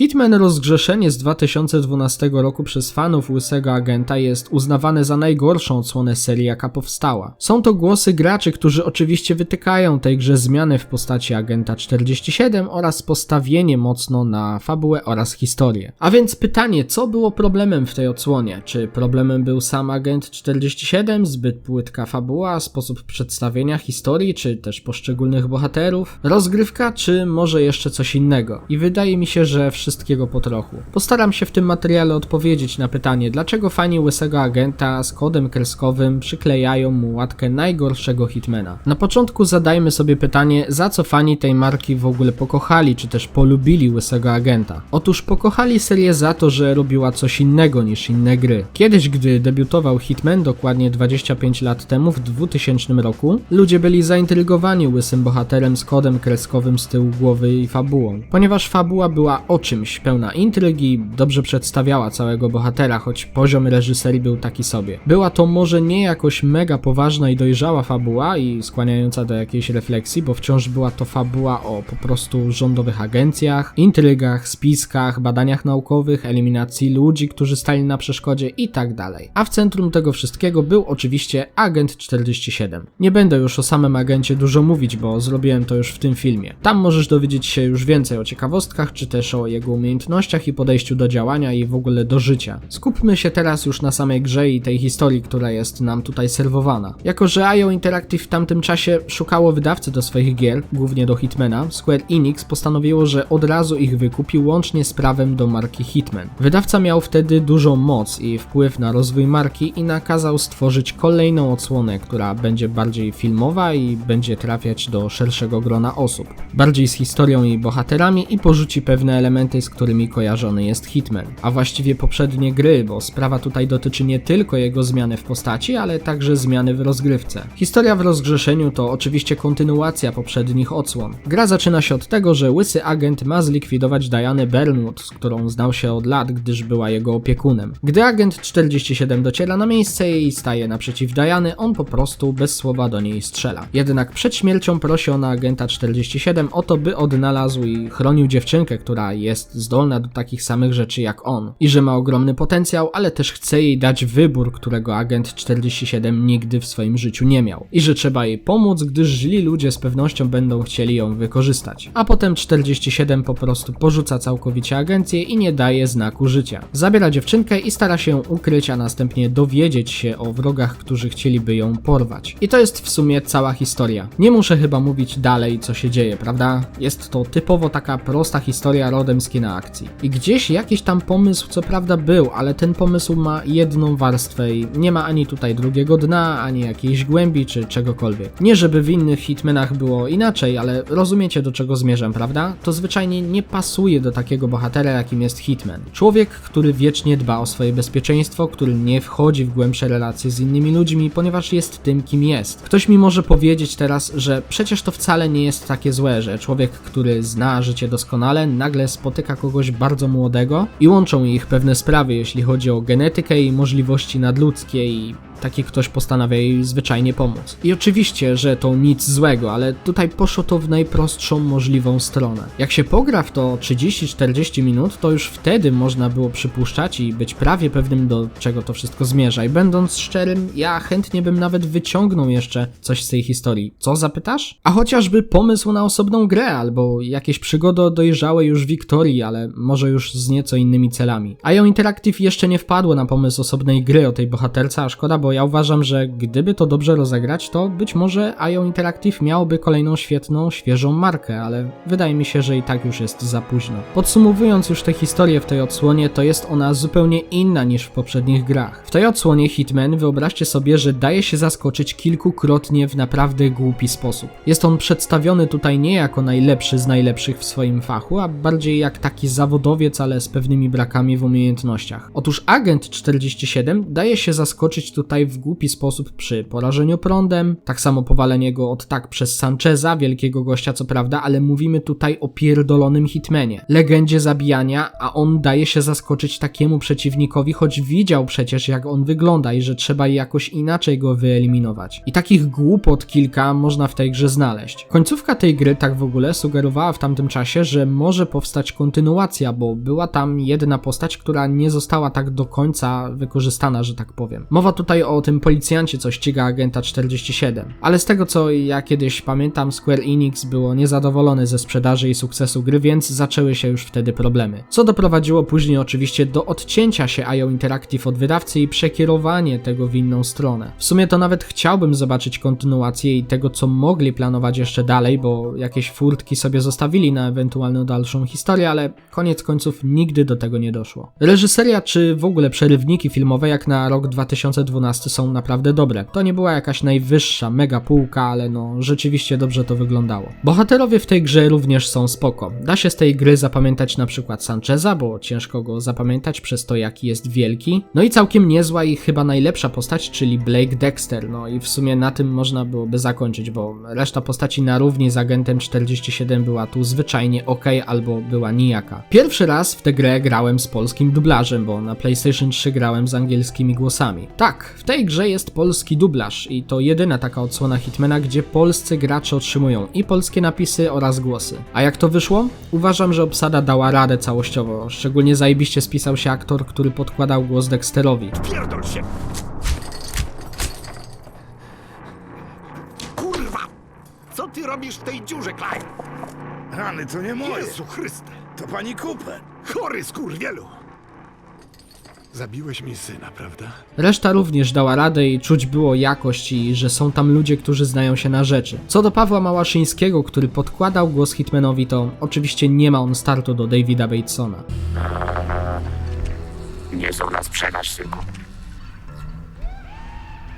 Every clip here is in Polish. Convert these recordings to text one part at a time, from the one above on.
Hitman Rozgrzeszenie z 2012 roku przez fanów Łysego Agenta jest uznawane za najgorszą odsłonę serii jaka powstała. Są to głosy graczy, którzy oczywiście wytykają tej grze zmiany w postaci Agenta 47 oraz postawienie mocno na fabułę oraz historię. A więc pytanie, co było problemem w tej odsłonie? Czy problemem był sam Agent 47, zbyt płytka fabuła, sposób przedstawienia historii, czy też poszczególnych bohaterów, rozgrywka, czy może jeszcze coś innego? I wydaje mi się, że wszystkiego po trochu. Postaram się w tym materiale odpowiedzieć na pytanie, dlaczego fani Łysego Agenta z kodem kreskowym przyklejają mu łatkę najgorszego Hitmana. Na początku zadajmy sobie pytanie, za co fani tej marki w ogóle pokochali, czy też polubili Łysego Agenta. Otóż pokochali serię za to, że robiła coś innego niż inne gry. Kiedyś, gdy debiutował Hitman, dokładnie 25 lat temu, w 2000 roku, ludzie byli zaintrygowani łysym bohaterem z kodem kreskowym z tyłu głowy i fabułą. Ponieważ fabuła była o czymś, pełna intrygi, dobrze przedstawiała całego bohatera, choć poziom reżyserii był taki sobie. Była to może nie jakoś mega poważna i dojrzała fabuła i skłaniająca do jakiejś refleksji, bo wciąż była to fabuła o po prostu rządowych agencjach, intrygach, spiskach, badaniach naukowych, eliminacji ludzi, którzy stali na przeszkodzie i tak dalej. A w centrum tego wszystkiego był oczywiście Agent 47. Nie będę już o samym agencie dużo mówić, bo zrobiłem to już w tym filmie. Tam możesz dowiedzieć się już więcej o ciekawostkach, czy też o jego umiejętnościach i podejściu do działania i w ogóle do życia. Skupmy się teraz już na samej grze i tej historii, która jest nam tutaj serwowana. Jako, że IO Interactive w tamtym czasie szukało wydawcy do swoich gier, głównie do Hitmana, Square Enix postanowiło, że od razu ich wykupi łącznie z prawem do marki Hitman. Wydawca miał wtedy dużą moc i wpływ na rozwój marki i nakazał stworzyć kolejną odsłonę, która będzie bardziej filmowa i będzie trafiać do szerszego grona osób. Bardziej z historią i bohaterami i porzuci pewne elementy, z którymi kojarzony jest Hitman. A właściwie poprzednie gry, bo sprawa tutaj dotyczy nie tylko jego zmiany w postaci, ale także zmiany w rozgrywce. Historia w rozgrzeszeniu to oczywiście kontynuacja poprzednich odsłon. Gra zaczyna się od tego, że łysy agent ma zlikwidować Dianę Bernwood, z którą znał się od lat, gdyż była jego opiekunem. Gdy agent 47 dociera na miejsce i staje naprzeciw Diany, on po prostu bez słowa do niej strzela. Jednak przed śmiercią prosi ona agenta 47 o to, by odnalazł i chronił dziewczynkę, która jest zdolna do takich samych rzeczy jak on. I że ma ogromny potencjał, ale też chce jej dać wybór, którego agent 47 nigdy w swoim życiu nie miał. I że trzeba jej pomóc, gdyż źli ludzie z pewnością będą chcieli ją wykorzystać. A potem 47 po prostu porzuca całkowicie agencję i nie daje znaku życia. Zabiera dziewczynkę i stara się ukryć, a następnie dowiedzieć się o wrogach, którzy chcieliby ją porwać. I to jest w sumie cała historia. Nie muszę chyba mówić dalej, co się dzieje, prawda? Jest to typowo taka prosta historia rodem z kina akcji. I gdzieś jakiś tam pomysł co prawda był, ale ten pomysł ma jedną warstwę i nie ma ani tutaj drugiego dna, ani jakiejś głębi czy czegokolwiek. Nie żeby w innych Hitmanach było inaczej, ale rozumiecie do czego zmierzam, prawda? To zwyczajnie nie pasuje do takiego bohatera, jakim jest Hitman. Człowiek, który wiecznie dba o swoje bezpieczeństwo, który nie wchodzi w głębsze relacje z innymi ludźmi, ponieważ jest tym, kim jest. Ktoś mi może powiedzieć teraz, że przecież to wcale nie jest takie złe, że człowiek, który zna życie doskonale, nagle spotyka kogoś bardzo młodego i łączą ich pewne sprawy, jeśli chodzi o genetykę i możliwości nadludzkie i taki ktoś postanawia jej zwyczajnie pomóc. I oczywiście, że to nic złego, ale tutaj poszło to w najprostszą możliwą stronę. Jak się pogra w to 30-40 minut, to już wtedy można było przypuszczać i być prawie pewnym do czego to wszystko zmierza. I będąc szczerym, ja chętnie bym nawet wyciągnął jeszcze coś z tej historii. Co zapytasz? A chociażby pomysł na osobną grę, albo jakieś przygody o dojrzałej już Wiktorii, ale może już z nieco innymi celami. Ją Interactive jeszcze nie wpadło na pomysł osobnej gry o tej bohaterce, a szkoda, bo ja uważam, że gdyby to dobrze rozegrać, to być może IO Interactive miałoby kolejną świetną, świeżą markę, ale wydaje mi się, że i tak już jest za późno. Podsumowując już tę historię w tej odsłonie, to jest ona zupełnie inna niż w poprzednich grach. W tej odsłonie Hitman wyobraźcie sobie, że daje się zaskoczyć kilkukrotnie w naprawdę głupi sposób. Jest on przedstawiony tutaj nie jako najlepszy z najlepszych w swoim fachu, a bardziej jak taki zawodowiec, ale z pewnymi brakami w umiejętnościach. Otóż agent 47 daje się zaskoczyć tutaj w głupi sposób przy porażeniu prądem, tak samo powalenie go od tak przez Sancheza, wielkiego gościa co prawda, ale mówimy tutaj o pierdolonym hitmanie, legendzie zabijania, a on daje się zaskoczyć takiemu przeciwnikowi, choć widział przecież jak on wygląda i że trzeba jakoś inaczej go wyeliminować. I takich głupot kilka można w tej grze znaleźć. Końcówka tej gry tak w ogóle sugerowała w tamtym czasie, że może powstać kontynuacja, bo była tam jedna postać, która nie została tak do końca wykorzystana, że tak powiem. Mowa tutaj o tym policjancie, co ściga agenta 47. Ale z tego co ja kiedyś pamiętam, Square Enix było niezadowolone ze sprzedaży i sukcesu gry, więc zaczęły się już wtedy problemy. Co doprowadziło później oczywiście do odcięcia się IO Interactive od wydawcy i przekierowanie tego w inną stronę. W sumie to nawet chciałbym zobaczyć kontynuację i tego, co mogli planować jeszcze dalej, bo jakieś furtki sobie zostawili na ewentualną dalszą historię, ale koniec końców nigdy do tego nie doszło. Reżyseria czy w ogóle przerywniki filmowe jak na rok 2012 są naprawdę dobre. To nie była jakaś najwyższa mega półka, ale no rzeczywiście dobrze to wyglądało. Bohaterowie w tej grze również są spoko. Da się z tej gry zapamiętać na przykład Sancheza, bo ciężko go zapamiętać przez to jaki jest wielki. No i całkiem niezła i chyba najlepsza postać, czyli Blake Dexter. No i w sumie na tym można byłoby zakończyć, bo reszta postaci na równi z agentem 47 była tu zwyczajnie ok albo była nijaka. Pierwszy raz w tę grę grałem z polskim dublażem, bo na PlayStation 3 grałem z angielskimi głosami. Tak, w tej grze jest polski dublaż i to jedyna taka odsłona Hitmana, gdzie polscy gracze otrzymują i polskie napisy oraz głosy. A jak to wyszło? Uważam, że obsada dała radę całościowo. Szczególnie zajebiście spisał się aktor, który podkładał głos Dexterowi. Pierdol się! Kurwa! Co ty robisz w tej dziurze, Clive? Rany, to nie moje. Jezu Chryste! To pani Cooper. Chory skurwielu! Zabiłeś mi syna, prawda? Reszta również dała radę i czuć było jakość i że są tam ludzie, którzy znają się na rzeczy. Co do Pawła Małaszyńskiego, który podkładał głos Hitmanowi, to oczywiście nie ma on startu do Davida Batesona. Nie są na sprzedaż, synku.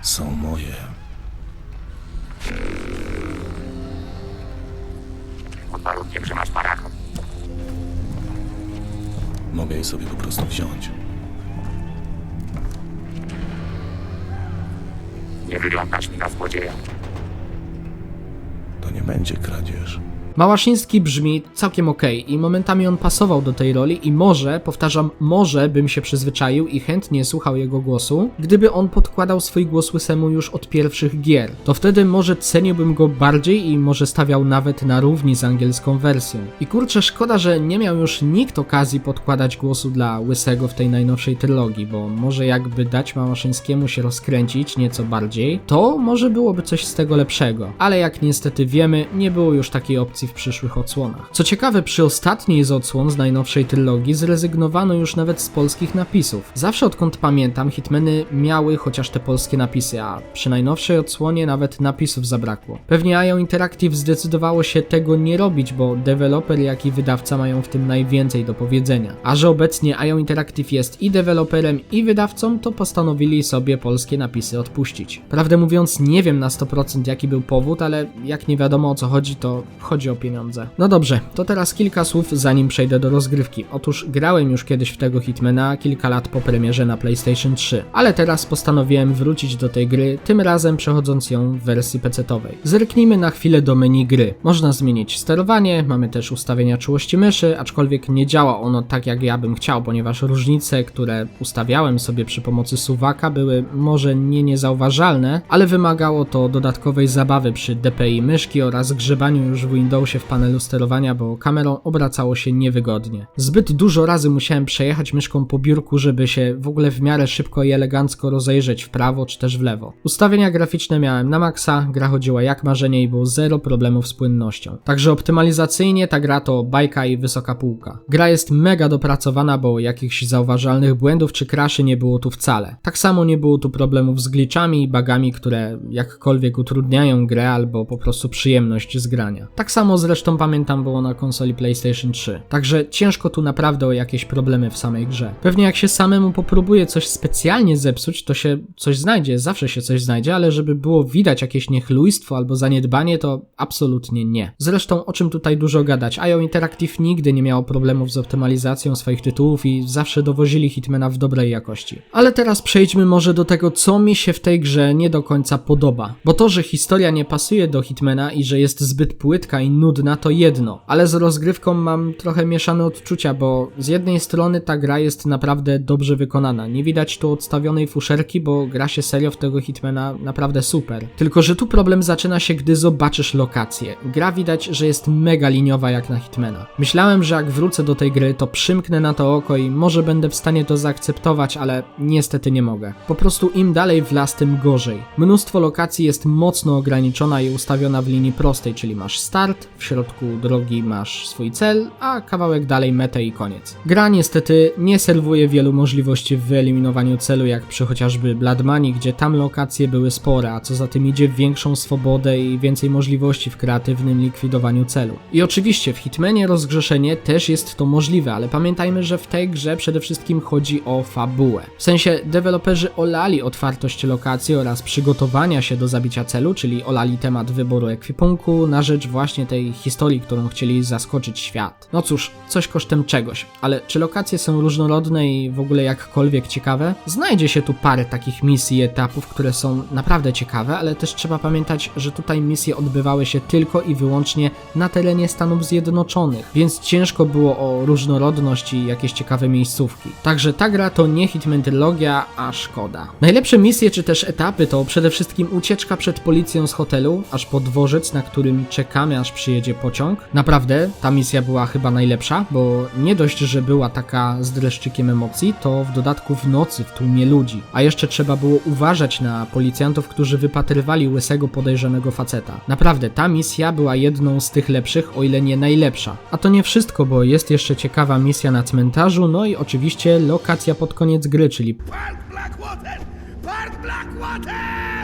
Są moje. Pod warunkiem, że masz paragon. Mogę je sobie po prostu wziąć. Nie wyglądasz mi na złodzieja. To nie będzie kradzież. Małaszyński brzmi całkiem okej i momentami on pasował do tej roli i może, powtarzam, może bym się przyzwyczaił i chętnie słuchał jego głosu, gdyby on podkładał swój głos Łysemu już od pierwszych gier. To wtedy może ceniłbym go bardziej i może stawiał nawet na równi z angielską wersją. I kurczę, szkoda, że nie miał już nikt okazji podkładać głosu dla Łysego w tej najnowszej trylogii, bo może jakby dać Małaszyńskiemu się rozkręcić nieco bardziej, to może byłoby coś z tego lepszego. Ale jak niestety wiemy, nie było już takiej opcji w przyszłych odsłonach. Co ciekawe, przy ostatniej z odsłon z najnowszej trylogii zrezygnowano już nawet z polskich napisów. Zawsze odkąd pamiętam, Hitmeny miały chociaż te polskie napisy, a przy najnowszej odsłonie nawet napisów zabrakło. Pewnie IO Interactive zdecydowało się tego nie robić, bo deweloper jak i wydawca mają w tym najwięcej do powiedzenia. A że obecnie IO Interactive jest i deweloperem i wydawcą, to postanowili sobie polskie napisy odpuścić. Prawdę mówiąc, nie wiem na 100% jaki był powód, ale jak nie wiadomo o co chodzi, to chodzi o pieniądze. No dobrze, to teraz kilka słów zanim przejdę do rozgrywki. Otóż grałem już kiedyś w tego Hitmana kilka lat po premierze na PlayStation 3, ale teraz postanowiłem wrócić do tej gry, tym razem przechodząc ją w wersji PC-towej. Zerknijmy na chwilę do menu gry. Można zmienić sterowanie, mamy też ustawienia czułości myszy, aczkolwiek nie działa ono tak jak ja bym chciał, ponieważ różnice, które ustawiałem sobie przy pomocy suwaka były może nie niezauważalne, ale wymagało to dodatkowej zabawy przy DPI myszki oraz grzebaniu już w Windowsie w panelu sterowania, bo kamerą obracało się niewygodnie. Zbyt dużo razy musiałem przejechać myszką po biurku, żeby się w ogóle w miarę szybko i elegancko rozejrzeć w prawo czy też w lewo. Ustawienia graficzne miałem na maksa, gra chodziła jak marzenie i było zero problemów z płynnością. Także optymalizacyjnie ta gra to bajka i wysoka półka. Gra jest mega dopracowana, bo jakichś zauważalnych błędów czy kraszy nie było tu wcale. Tak samo nie było tu problemów z glitchami i bugami, które jakkolwiek utrudniają grę albo po prostu przyjemność z grania. Tak samo samo zresztą pamiętam było na konsoli PlayStation 3. Także ciężko tu naprawdę o jakieś problemy w samej grze. Pewnie jak się samemu popróbuje coś specjalnie zepsuć, to się coś znajdzie, zawsze się coś znajdzie, ale żeby było widać jakieś niechlujstwo albo zaniedbanie, to absolutnie nie. Zresztą o czym tutaj dużo gadać, IO Interactive nigdy nie miało problemów z optymalizacją swoich tytułów i zawsze dowozili Hitmana w dobrej jakości. Ale teraz przejdźmy może do tego, co mi się w tej grze nie do końca podoba. Bo to, że historia nie pasuje do Hitmana i że jest zbyt płytka i nudna, to jedno. Ale z rozgrywką mam trochę mieszane odczucia, bo z jednej strony ta gra jest naprawdę dobrze wykonana. Nie widać tu odstawionej fuszerki, bo gra się serio w tego Hitmana naprawdę super. Tylko, że tu problem zaczyna się, gdy zobaczysz lokację. Gra widać, że jest mega liniowa jak na Hitmana. Myślałem, że jak wrócę do tej gry, to przymknę na to oko i może będę w stanie to zaakceptować, ale niestety nie mogę. Po prostu im dalej w las, tym gorzej. Mnóstwo lokacji jest mocno ograniczona i ustawiona w linii prostej, czyli masz start, w środku drogi masz swój cel, a kawałek dalej metę i koniec. Gra niestety nie serwuje wielu możliwości w wyeliminowaniu celu, jak przy chociażby Blood Money, gdzie tam lokacje były spore, a co za tym idzie większą swobodę i więcej możliwości w kreatywnym likwidowaniu celu. I oczywiście w Hitmanie rozgrzeszenie też jest to możliwe, ale pamiętajmy, że w tej grze przede wszystkim chodzi o fabułę. W sensie deweloperzy olali otwartość lokacji oraz przygotowania się do zabicia celu, czyli olali temat wyboru ekwipunku na rzecz właśnie tej historii, którą chcieli zaskoczyć świat. No cóż, coś kosztem czegoś, ale czy lokacje są różnorodne i w ogóle jakkolwiek ciekawe? Znajdzie się tu parę takich misji i etapów, które są naprawdę ciekawe, ale też trzeba pamiętać, że tutaj misje odbywały się tylko i wyłącznie na terenie Stanów Zjednoczonych, więc ciężko było o różnorodność i jakieś ciekawe miejscówki. Także ta gra to nie Hitman Trylogia, a szkoda. Najlepsze misje czy też etapy to przede wszystkim ucieczka przed policją z hotelu, aż po dworzec, na którym czekamy aż przyjedzie pociąg. Naprawdę, ta misja była chyba najlepsza, bo nie dość, że była taka z dreszczykiem emocji, to w dodatku w nocy w tłumie ludzi. A jeszcze trzeba było uważać na policjantów, którzy wypatrywali łysego podejrzanego faceta. Naprawdę, ta misja była jedną z tych lepszych, o ile nie najlepsza. A to nie wszystko, bo jest jeszcze ciekawa misja na cmentarzu, no i oczywiście lokacja pod koniec gry, czyli Park Blackwater! Park Blackwater!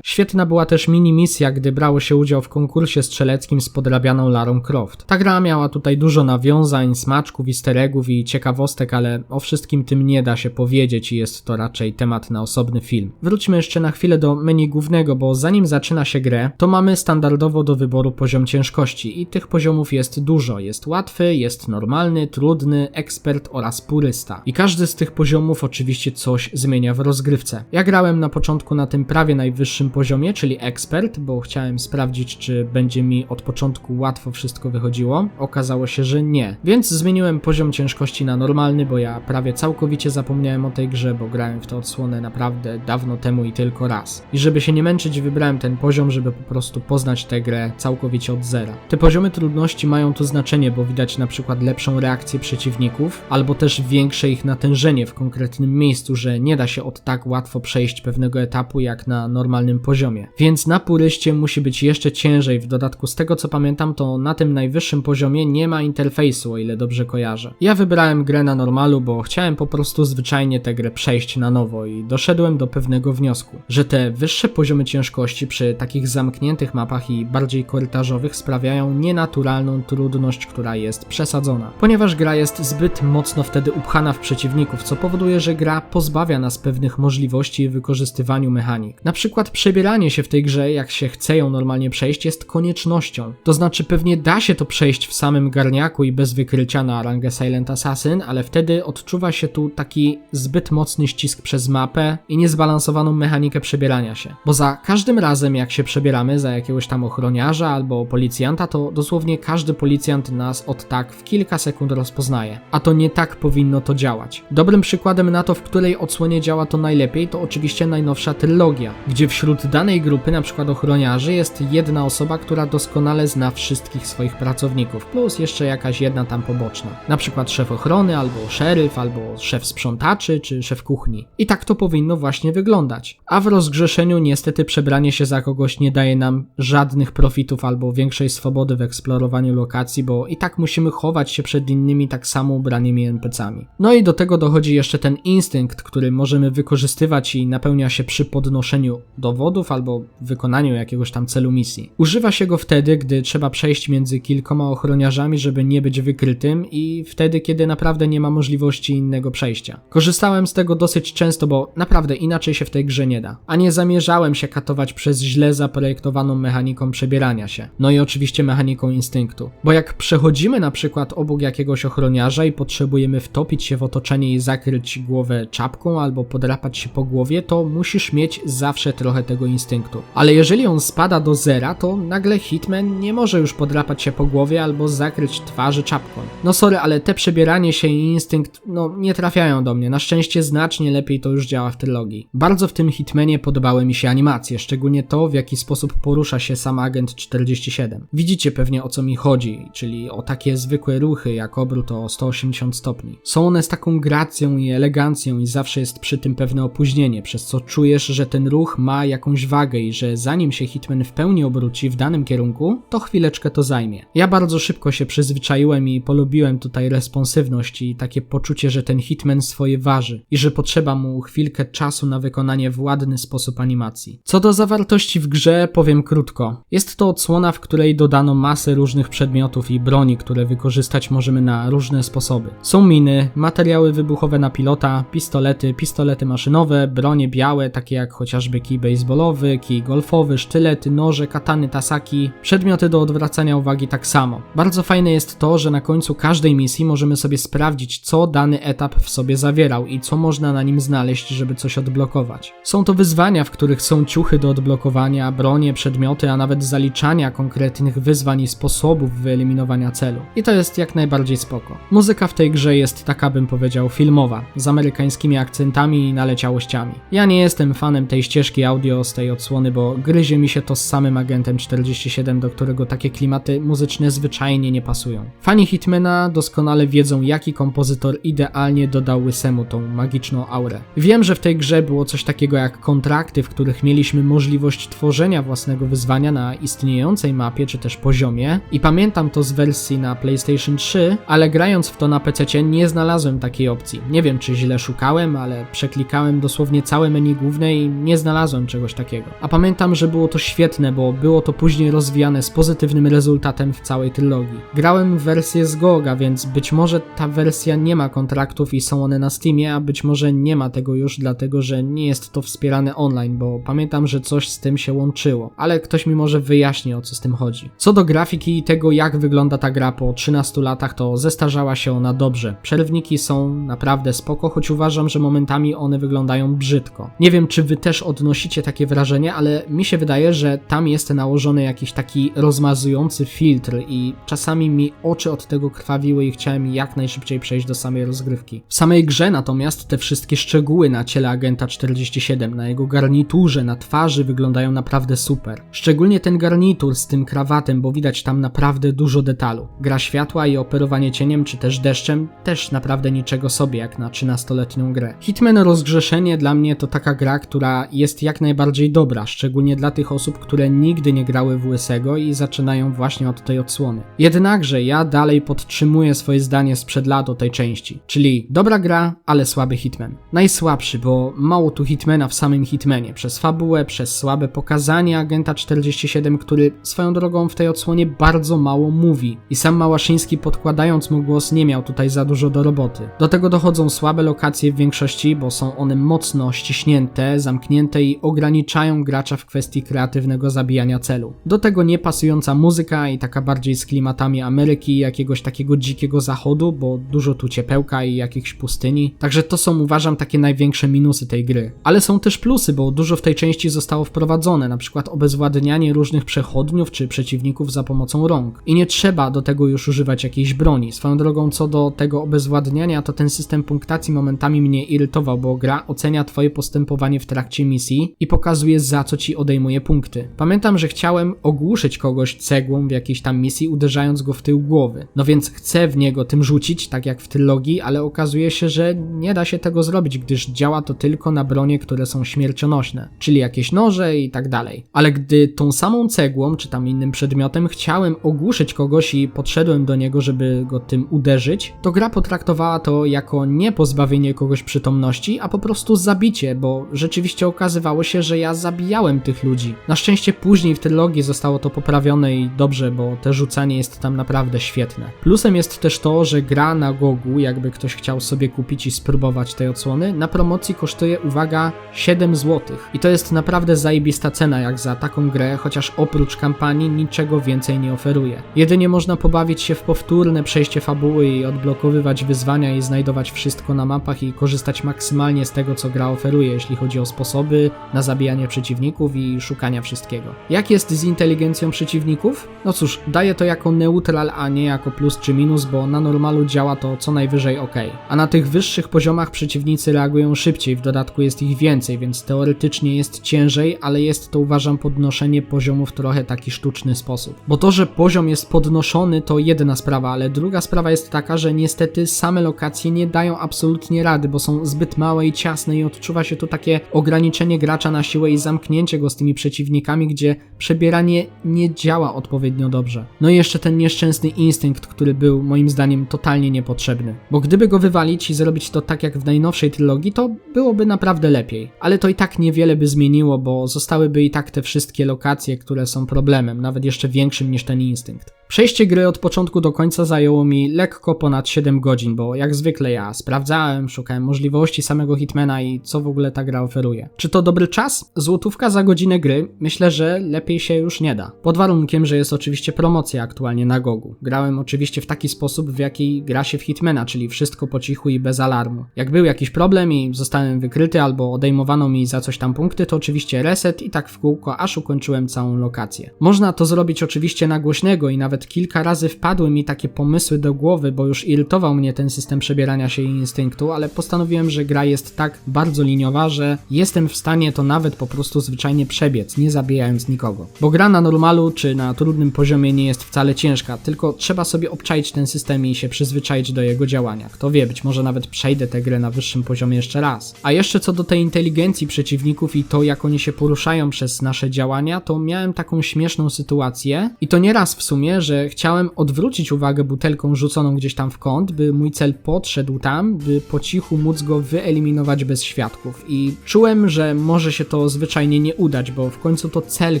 Świetna była też mini misja, gdy brało się udział w konkursie strzeleckim z podrabianą Larą Croft. Ta gra miała tutaj dużo nawiązań, smaczków, easter eggów i ciekawostek, ale o wszystkim tym nie da się powiedzieć i jest to raczej temat na osobny film. Wróćmy jeszcze na chwilę do menu głównego, bo zanim zaczyna się grę, to mamy standardowo do wyboru poziom ciężkości i tych poziomów jest dużo. Jest łatwy, jest normalny, trudny, ekspert oraz purysta. I każdy z tych poziomów oczywiście coś zmienia w rozgrywce. Ja grałem na początku na tym prawie najwyższym poziomie, czyli ekspert, bo chciałem sprawdzić, czy będzie mi od początku łatwo wszystko wychodziło. Okazało się, że nie. Więc zmieniłem poziom ciężkości na normalny, bo ja prawie całkowicie zapomniałem o tej grze, bo grałem w tę odsłonę naprawdę dawno temu i tylko raz. I żeby się nie męczyć, wybrałem ten poziom, żeby po prostu poznać tę grę całkowicie od zera. Te poziomy trudności mają tu znaczenie, bo widać na przykład lepszą reakcję przeciwników, albo też większe ich natężenie w konkretnym miejscu, że nie da się od tak łatwo przejść pewnego etapu jak na normalnym poziomie. Więc na puryście musi być jeszcze ciężej. W dodatku z tego co pamiętam, to na tym najwyższym poziomie nie ma interfejsu, o ile dobrze kojarzę. Ja wybrałem grę na normalu, bo chciałem po prostu zwyczajnie tę grę przejść na nowo i doszedłem do pewnego wniosku, że te wyższe poziomy ciężkości przy takich zamkniętych mapach i bardziej korytarzowych sprawiają nienaturalną trudność, która jest przesadzona. Ponieważ gra jest zbyt mocno wtedy upchana w przeciwników, co powoduje, że gra pozbawia nas pewnych możliwości w wykorzystywaniu mechanik. Na przykład przebieranie się w tej grze, jak się chce ją normalnie przejść, jest koniecznością. To znaczy pewnie da się to przejść w samym garniaku i bez wykrycia na rangę Silent Assassin, ale wtedy odczuwa się tu taki zbyt mocny ścisk przez mapę i niezbalansowaną mechanikę przebierania się. Bo za każdym razem, jak się przebieramy za jakiegoś tam ochroniarza albo policjanta, to dosłownie każdy policjant nas od tak w kilka sekund rozpoznaje. A to nie tak powinno to działać. Dobrym przykładem na to, w której odsłonie działa to najlepiej, to oczywiście najnowsza trylogia, gdzie wśród danej grupy, na przykład ochroniarzy, jest jedna osoba, która doskonale zna wszystkich swoich pracowników, plus jeszcze jakaś jedna tam poboczna. Na przykład szef ochrony, albo szeryf, albo szef sprzątaczy, czy szef kuchni. I tak to powinno właśnie wyglądać. A w rozgrzeszeniu niestety przebranie się za kogoś nie daje nam żadnych profitów albo większej swobody w eksplorowaniu lokacji, bo i tak musimy chować się przed innymi tak samo ubranymi NPC-ami. No i do tego dochodzi jeszcze ten instynkt, który możemy wykorzystywać i napełnia się przy podnoszeniu do dowodów albo wykonaniu jakiegoś tam celu misji. Używa się go wtedy, gdy trzeba przejść między kilkoma ochroniarzami, żeby nie być wykrytym i wtedy, kiedy naprawdę nie ma możliwości innego przejścia. Korzystałem z tego dosyć często, bo naprawdę inaczej się w tej grze nie da. A nie zamierzałem się katować przez źle zaprojektowaną mechaniką przebierania się. No i oczywiście mechaniką instynktu. Bo jak przechodzimy na przykład obok jakiegoś ochroniarza i potrzebujemy wtopić się w otoczenie i zakryć głowę czapką albo podrapać się po głowie, to musisz mieć zawsze trochę tego instynktu. Ale jeżeli on spada do zera, to nagle Hitman nie może już podrapać się po głowie albo zakryć twarzy czapką. No sorry, ale te przebieranie się i instynkt, no nie trafiają do mnie. Na szczęście znacznie lepiej to już działa w trylogii. Bardzo w tym Hitmanie podobały mi się animacje, szczególnie to, w jaki sposób porusza się sam agent 47. Widzicie pewnie o co mi chodzi, czyli o takie zwykłe ruchy jak obrót o 180 stopni. Są one z taką gracją i elegancją i zawsze jest przy tym pewne opóźnienie, przez co czujesz, że ten ruch ma jakąś wagę i że zanim się Hitman w pełni obróci w danym kierunku, to chwileczkę to zajmie. Ja bardzo szybko się przyzwyczaiłem i polubiłem tutaj responsywność i takie poczucie, że ten Hitman swoje waży i że potrzeba mu chwilkę czasu na wykonanie w ładny sposób animacji. Co do zawartości w grze, powiem krótko. Jest to odsłona, w której dodano masę różnych przedmiotów i broni, które wykorzystać możemy na różne sposoby. Są miny, materiały wybuchowe na pilota, pistolety, pistolety maszynowe, bronie białe, takie jak chociażby kij baseballowy, kij golfowy, sztylety, noże, katany, tasaki, przedmioty do odwracania uwagi tak samo. Bardzo fajne jest to, że na końcu każdej misji możemy sobie sprawdzić, co dany etap w sobie zawierał i co można na nim znaleźć, żeby coś odblokować. Są to wyzwania, w których są ciuchy do odblokowania, bronie, przedmioty, a nawet zaliczania konkretnych wyzwań i sposobów wyeliminowania celu. I to jest jak najbardziej spoko. Muzyka w tej grze jest taka, bym powiedział, filmowa, z amerykańskimi akcentami i naleciałościami. Ja nie jestem fanem tej ścieżki audio z tej odsłony, bo gryzie mi się to z samym agentem 47, do którego takie klimaty muzyczne zwyczajnie nie pasują. Fani Hitmana doskonale wiedzą, jaki kompozytor idealnie dodał Łysemu tą magiczną aurę. Wiem, że w tej grze było coś takiego jak kontrakty, w których mieliśmy możliwość tworzenia własnego wyzwania na istniejącej mapie czy też poziomie i pamiętam to z wersji na PlayStation 3, ale grając w to na PC nie znalazłem takiej opcji. Nie wiem czy źle szukałem, ale przeklikałem dosłownie całe menu główne i nie znalazłem czegoś takiego. A pamiętam, że było to świetne, bo było to później rozwijane z pozytywnym rezultatem w całej trylogii. Grałem w wersję z GOGA, więc być może ta wersja nie ma kontraktów i są one na Steamie, a być może nie ma tego już dlatego, że nie jest to wspierane online, bo pamiętam, że coś z tym się łączyło, ale ktoś mi może wyjaśni o co z tym chodzi. Co do grafiki i tego jak wygląda ta gra po 13 latach, to zestarzała się ona dobrze. Przerwniki są naprawdę spoko, choć uważam, że momentami one wyglądają brzydko. Nie wiem, czy wy też odnosicie takie wrażenie, ale mi się wydaje, że tam jest nałożony jakiś taki rozmazujący filtr i czasami mi oczy od tego krwawiły i chciałem jak najszybciej przejść do samej rozgrywki. W samej grze natomiast te wszystkie szczegóły na ciele agenta 47, na jego garniturze, na twarzy wyglądają naprawdę super. Szczególnie ten garnitur z tym krawatem, bo widać tam naprawdę dużo detalu. Gra światła i operowanie cieniem czy też deszczem też naprawdę niczego sobie jak na 13-letnią grę. Hitman Rozgrzeszenie dla mnie to taka gra, która jest jak najbardziej dobra, szczególnie dla tych osób, które nigdy nie grały w Łysego i zaczynają właśnie od tej odsłony. Jednakże ja dalej podtrzymuję swoje zdanie sprzed lat o tej części, czyli dobra gra, ale słaby Hitman. Najsłabszy, bo mało tu Hitmana w samym Hitmanie, przez fabułę, przez słabe pokazanie agenta 47, który swoją drogą w tej odsłonie bardzo mało mówi i sam Małaszyński podkładając mu głos nie miał tutaj za dużo do roboty. Do tego dochodzą słabe lokacje w większości, bo są one mocno ściśnięte, zamknięte i ograniczają gracza w kwestii kreatywnego zabijania celu. Do tego niepasująca muzyka i taka bardziej z klimatami Ameryki, jakiegoś takiego dzikiego zachodu, bo dużo tu ciepełka i jakichś pustyni. Także to są uważam takie największe minusy tej gry. Ale są też plusy, bo dużo w tej części zostało wprowadzone, na przykład obezwładnianie różnych przechodniów czy przeciwników za pomocą rąk. I nie trzeba do tego już używać jakiejś broni. Swoją drogą co do tego obezwładniania, to ten system punktacji momentami mnie irytował, bo gra ocenia twoje postępowanie w trakcie misji i pokazuje za co ci odejmuje punkty. Pamiętam, że chciałem ogłuszyć kogoś cegłą w jakiejś tam misji, uderzając go w tył głowy. No więc chcę w niego tym rzucić, tak jak w trylogii, ale okazuje się, że nie da się tego zrobić, gdyż działa to tylko na bronie, które są śmiercionośne, czyli jakieś noże i tak dalej. Ale gdy tą samą cegłą, czy tam innym przedmiotem chciałem ogłuszyć kogoś i podszedłem do niego, żeby go tym uderzyć, to gra potraktowała to jako nie pozbawienie kogoś przytomności, a po prostu zabicie, bo rzeczywiście okazywało się, że ja zabijałem tych ludzi. Na szczęście później w trylogii zostało to poprawione i dobrze, bo te rzucanie jest tam naprawdę świetne. Plusem jest też to, że gra na Gogu, jakby ktoś chciał sobie kupić i spróbować tej odsłony, na promocji kosztuje, uwaga, 7 zł. I to jest naprawdę zajebista cena jak za taką grę, chociaż oprócz kampanii niczego więcej nie oferuje. Jedynie można pobawić się w powtórne przejście fabuły i odblokowywać wyzwania i znajdować wszystko na mapach i korzystać maksymalnie z tego, co gra oferuje, jeśli chodzi o sposoby na zabijanie przeciwników i szukania wszystkiego. Jak jest z inteligencją przeciwników? No cóż, daję to jako neutral, a nie jako plus czy minus, bo na normalu działa to co najwyżej ok. A na tych wyższych poziomach przeciwnicy reagują szybciej, w dodatku jest ich więcej, więc teoretycznie jest ciężej, ale jest to uważam podnoszenie poziomu w trochę taki sztuczny sposób. Bo to, że poziom jest podnoszony to jedna sprawa, ale druga sprawa jest taka, że niestety same lokacje nie dają absolutnie rady, bo są zbyt małe i ciasne i odczuwa się tu takie ograniczenie gracza na siłę i zamknięcie go z tymi przeciwnikami, gdzie przebieranie nie działa odpowiednio dobrze. No i jeszcze ten nieszczęsny instynkt, który był moim zdaniem totalnie niepotrzebny. Bo gdyby go wywalić i zrobić to tak jak w najnowszej trylogii, to byłoby naprawdę lepiej. Ale to i tak niewiele by zmieniło, bo zostałyby i tak te wszystkie lokacje, które są problemem, nawet jeszcze większym niż ten instynkt. Przejście gry od początku do końca zajęło mi lekko ponad 7 godzin, bo jak zwykle ja sprawdzałem, szukałem możliwości samego Hitmana i co w ogóle ta gra oferuje. Czy to dobry czas? Złotówka za godzinę gry? Myślę, że lepiej się już nie da. Pod warunkiem, że jest oczywiście promocja aktualnie na Gogu. Grałem oczywiście w taki sposób, w jaki gra się w Hitmana, czyli wszystko po cichu i bez alarmu. Jak był jakiś problem i zostałem wykryty albo odejmowano mi za coś tam punkty, to oczywiście reset i tak w kółko, aż ukończyłem całą lokację. Można to zrobić oczywiście na głośnego i nawet kilka razy wpadły mi takie pomysły do głowy, bo już irytował mnie ten system przebierania się i instynktu, ale postanowiłem, że gra jest tak bardzo liniowa, że jestem w stanie to nawet po prostu zwyczajnie przebiec, nie zabijając nikogo. Bo gra na normalu czy na trudnym poziomie nie jest wcale ciężka, tylko trzeba sobie obczaić ten system i się przyzwyczaić do jego działania. Kto wie, być może nawet przejdę tę grę na wyższym poziomie jeszcze raz. A jeszcze co do tej inteligencji przeciwników i to, jak oni się poruszają przez nasze działania, to miałem taką śmieszną sytuację i to nie raz w sumie, że chciałem odwrócić uwagę butelką rzuconą gdzieś tam w kąt, by mój cel podszedł tam, by po cichu móc go wyeliminować bez świadków. I czułem, że może się to zwyczajnie nie udać, bo w końcu to cel,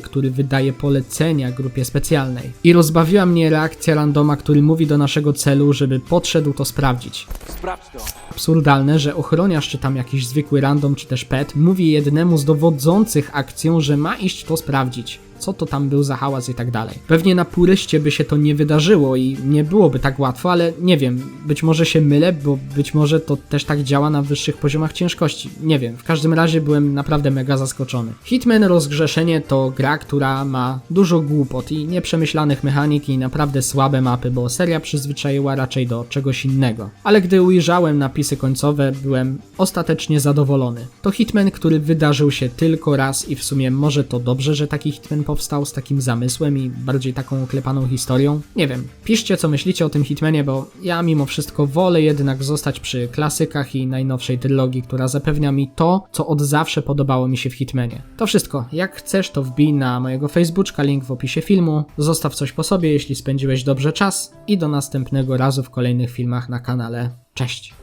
który wydaje polecenia grupie specjalnej. I rozbawiła mnie reakcja randoma, który mówi do naszego celu, żeby podszedł to sprawdzić. Sprawdź to. Absurdalne, że ochroniarz czy tam jakiś zwykły random czy też pet mówi jednemu z dowodzących akcją, że ma iść to sprawdzić co to tam był za hałas i tak dalej. Pewnie na puryście by się to nie wydarzyło i nie byłoby tak łatwo, ale nie wiem, być może się mylę, bo być może to też tak działa na wyższych poziomach ciężkości. Nie wiem, w każdym razie byłem naprawdę mega zaskoczony. Hitman Rozgrzeszenie to gra, która ma dużo głupot i nieprzemyślanych mechanik i naprawdę słabe mapy, bo seria przyzwyczaiła raczej do czegoś innego. Ale gdy ujrzałem napisy końcowe, byłem ostatecznie zadowolony. To Hitman, który wydarzył się tylko raz i w sumie może to dobrze, że taki Hitman powstał z takim zamysłem i bardziej taką oklepaną historią? Nie wiem. Piszcie co myślicie o tym Hitmanie, bo ja mimo wszystko wolę jednak zostać przy klasykach i najnowszej trylogii, która zapewnia mi to, co od zawsze podobało mi się w Hitmanie. To wszystko. Jak chcesz, to wbij na mojego Facebooka, link w opisie filmu. Zostaw coś po sobie, jeśli spędziłeś dobrze czas i do następnego razu w kolejnych filmach na kanale. Cześć!